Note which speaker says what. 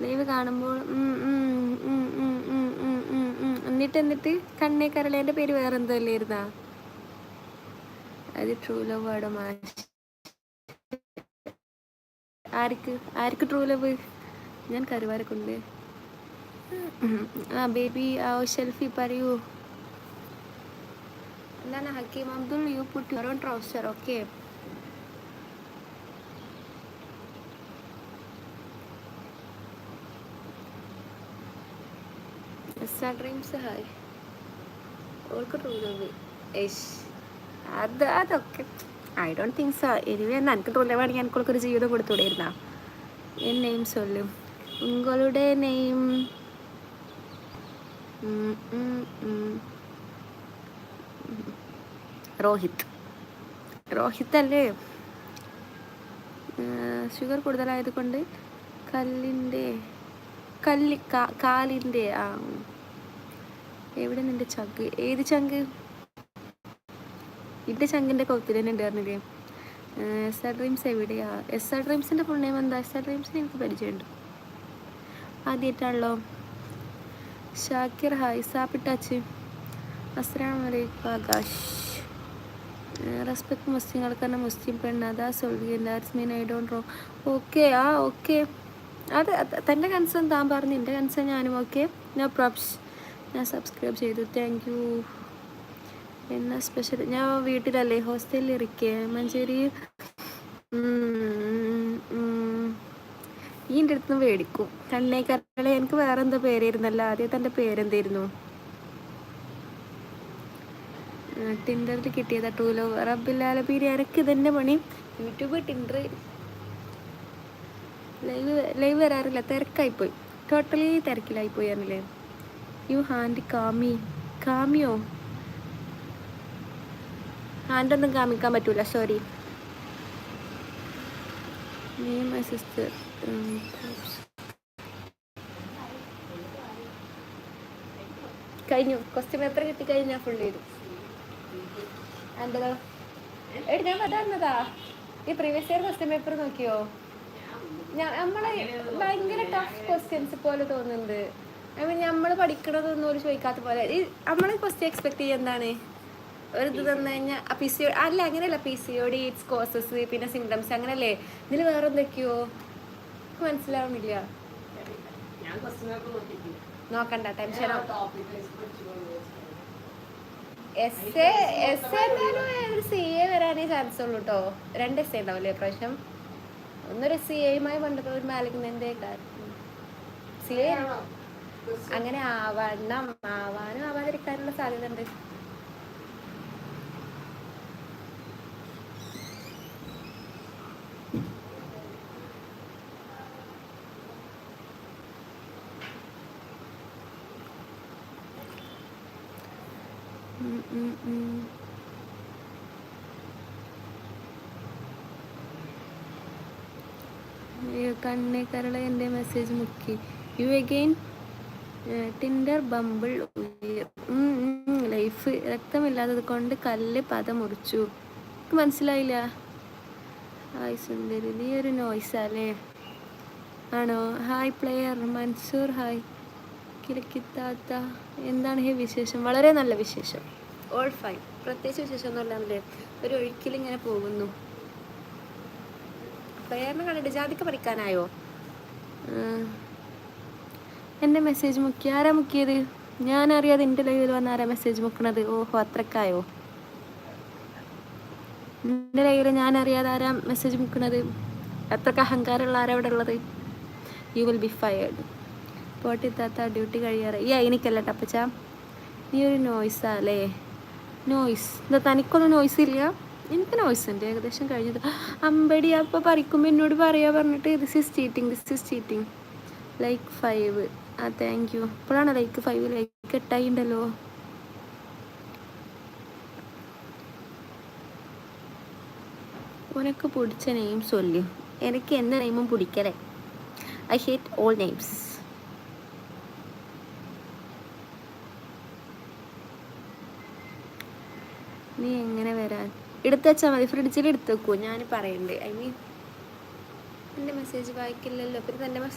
Speaker 1: Live കാണുമ്പോൾ എന്നിട്ട് എന്നിട്ട് കണ്ണേ കരളേന്റെ പേര് വേറെ എന്തോ അല്ലായിരുന്നാ അത് ട്രൂ ലവ് ആടോ ആർക്ക് ആർക്ക് ട്രൂ ലവ് ഞാൻ കരുവാരക്കുണ്ട് ആ ബേബി ആ ഷെൽഫി പറയൂ എന്താണ് Hakkim Abdul you put trouser okay dreams hi. ഓൾക്ക് ട്രൂ ലവ് ഏഷ് അത് അതൊക്കെ. I don't think so anyway എനിക്ക് ട്രൂ ലവ് ആണെങ്കിൽ എനിക്കൊരു ജീവിതം കൊടുത്തുകൂടെയിരുന്നാ എൻ നെയിം സൊല്ലും ഉങ്ങളുടെ നെയിം രോഹിത് രോഹിത് അല്ലേ? ഷുഗർ കൂടുതലായത് കൊണ്ട് കല്ലിന്റെ കല്ലി കാലിന്റെ ആ എവിടെ നിന്റെ ചങ്ക്? ഏത് ചങ്ക്? ഇന്റെ ചങ്കിന്റെ കൊത്തിൽ തന്നെ ഉണ്ടായിരുന്നില്ലേ? എസ് ആർ ഡ്രീംസ് എവിടെയാ? എസ് ആർ ഡ്രീംസിന്റെ ഫുൾ നെയിം എന്താ? എസ് ആർ ഡ്രീംസിന് എനിക്ക് പരിചയമുണ്ട്. ആദ്യമായിട്ടാണല്ലോ. ഷാക്കിർ ഹായ്. സാപ്പിട്ടാച്ച് അസ്സാം വലൈക്കും ആകാശ്. റെസ്പെക്ട് മുസ്ലിങ്ങൾക്ക് തന്നെ മുസ്ലിം പെണ്ണ്. അതാ mean I don't know. Okay ആ ഓക്കെ. അത് തന്റെ കൺസേൺ താൻ പറഞ്ഞു. എന്റെ കൺസേൺ ഞാനും ഓക്കെ. No probs. ഞാൻ സബ്സ്ക്രൈബ് ചെയ്തു. താങ്ക് യു എന്നാ സ്പെഷ്യൽ ഞാൻ വീട്ടിലല്ലേ ഹോസ്റ്റലിൽ ഇരിക്കേ. മഞ്ചേരി ഈന്റെ അടുത്ത് നിന്ന് മേടിക്കും. കണ്ണേക്കരളെ എനിക്ക് വേറെ എന്താ പേരായിരുന്നല്ലോ? ആദ്യം തന്റെ പേരെന്തായിരുന്നു? ടിൻഡറിൽ കിട്ടിയതാ ടൂ ലവ് റബ്ബില്ലാല പീരി എനിക്ക് ഇതെന്നെ പണി. യൂട്യൂബ് ടിൻഡർ ലൈവ് ലൈവ് വരാറില്ല. തിരക്കായിപ്പോയി. ടോട്ടലി തിരക്കിലായിപ്പോയി അറിയില്ലേ യു ഹാൻഡ് കാമി കാമിയോ ഹാൻഡൊന്നും കാമിക്കാൻ പറ്റൂല സോറി മീ മൈ സിസ്റ്റർ കഴിഞ്ഞു. ക്വസ്റ്റ്യൻ എത്ര കിട്ടി കഴിഞ്ഞാൽ ഫുൾ ചെയ്തു? എന്തോ ഞാൻ പറ്റാന്നതാ ഈ പ്രീവിയസ് ഇയർ ക്വസ്റ്റ്യൻ പേപ്പർ നോക്കിയോ? നമ്മളെ ഭയങ്കര ടഫ് ക്വസ്റ്റ്യൻസ് പോലെ തോന്നുന്നുണ്ട്. ഐ മീൻ നമ്മൾ പഠിക്കണതൊന്നും ഒരു ചോദിക്കാത്ത പോലെ. ഈ നമ്മൾ ഫസ്റ്റ് എക്സ്പെക്ട് ചെയ്യുക എന്താണ്? ഒരു ഇത് തന്നു കഴിഞ്ഞാൽ പി സി അല്ല അങ്ങനെയല്ല. P C O D it's causes പിന്നെ സിംറ്റംസ് അങ്ങനല്ലേ ഇതിൽ വേറെ എന്തൊക്കെയോ മനസ്സിലാവുന്നില്ല നോക്കണ്ട tension S A S A C A വരാനേ chance ഉള്ളൂ കേട്ടോ രണ്ട് എസ് എ ഉണ്ടാവില്ലേ പ്രാവശ്യം ഒന്നൊരു സി എയുമായി ബന്ധപ്പെട്ട ഒരു മാലിക്കുന്നതിന്റെ സി എ അങ്ങനെ ആവണം ആവാനും ആവാതിരിക്കാനുള്ള സാധ്യത ഉണ്ട് കണ്ണേക്കാരുള്ള കരള എന്റെ മെസ്സേജ് മുക്കി. You again Tinder Bumble life രക്തമില്ലാത്തത് കൊണ്ട് കല്ല് പത മുറിച്ചു മനസ്സിലായില്ല? ഹായ് സുന്ദരി നീ ഒരു നോയ്സാലേ ആണോ? ഹായ് പ്ലെയർ മൻസൂർ ഹായ് കിരക്കിത്താത്ത എന്താണ് ഈ വിശേഷം? വളരെ നല്ല വിശേഷം. ഓൾ ഫൈൻ പ്രത്യേകിച്ച് വിശേഷം ഒന്നും അല്ലേ? ഒരു ഒഴുക്കിലിങ്ങനെ പോകുന്നു. പ്ലെയറിനെ കണ്ടിട്ട് ജാതിക്ക് പഠിക്കാനായോ? എന്റെ മെസ്സേജ് മുക്കി. ആരാ മുക്കിയത്? ഞാൻ അറിയാതെ എന്റെ ലൈവിൽ വന്ന ആരാ മെസ്സേജ് മുക്കണത്? ഓഹോ അത്രക്കായോ? എന്റെ ലൈവിൽ ഞാൻ അറിയാതെ ആരാ മെസ്സേജ് മുക്കണത്? അത്രയ്ക്ക് അഹങ്കാരമുള്ള ആരാ ഇവിടെ ഉള്ളത്? യു വിൽ ബി ഫയേർഡ് പോട്ടിത്താത്ത ഡ്യൂട്ടി കഴിയാറ് ഈ എനിക്കല്ല ടപ്പച്ച നീ ഒരു നോയ്സാ അല്ലേ നോയ്സ് എന്താ തനിക്കൊന്നും നോയ്സ് ഇല്ല? എനിക്ക് നോയ്സ് ഉണ്ട്. ഏകദേശം കഴിഞ്ഞത്. അമ്പടി അപ്പോൾ പറിക്കുമ്പോൾ എന്നോട് പറയാ പറഞ്ഞിട്ട് this is cheating this is cheating like five ആ താങ്ക് യു ഇപ്പോഴാണ് ലൈക്ക് ഫൈവ് ലൈക്ക് എട്ടായി ഉണ്ടല്ലോ ഉനക്ക് പിടിച്ച നെയിം സൊല്ലു. എനിക്ക് എന്ത് നെയിമും പിടിക്കലേ ഐ ഹേറ്റ് ഓൾ നെയിംസ് നീ എങ്ങനെ വരാൻ എടുത്ത് വെച്ചാൽ മതി. ഫ്രിഡ്ജിൽ എടുത്തു വെക്കുമോ ഞാൻ പറയുന്നുണ്ട് ഐ മീൻ എന്റെ മെസ്സേജ് വായിക്കില്ലല്ലോ. പിന്നെ തന്റെ മെസ്സേജ്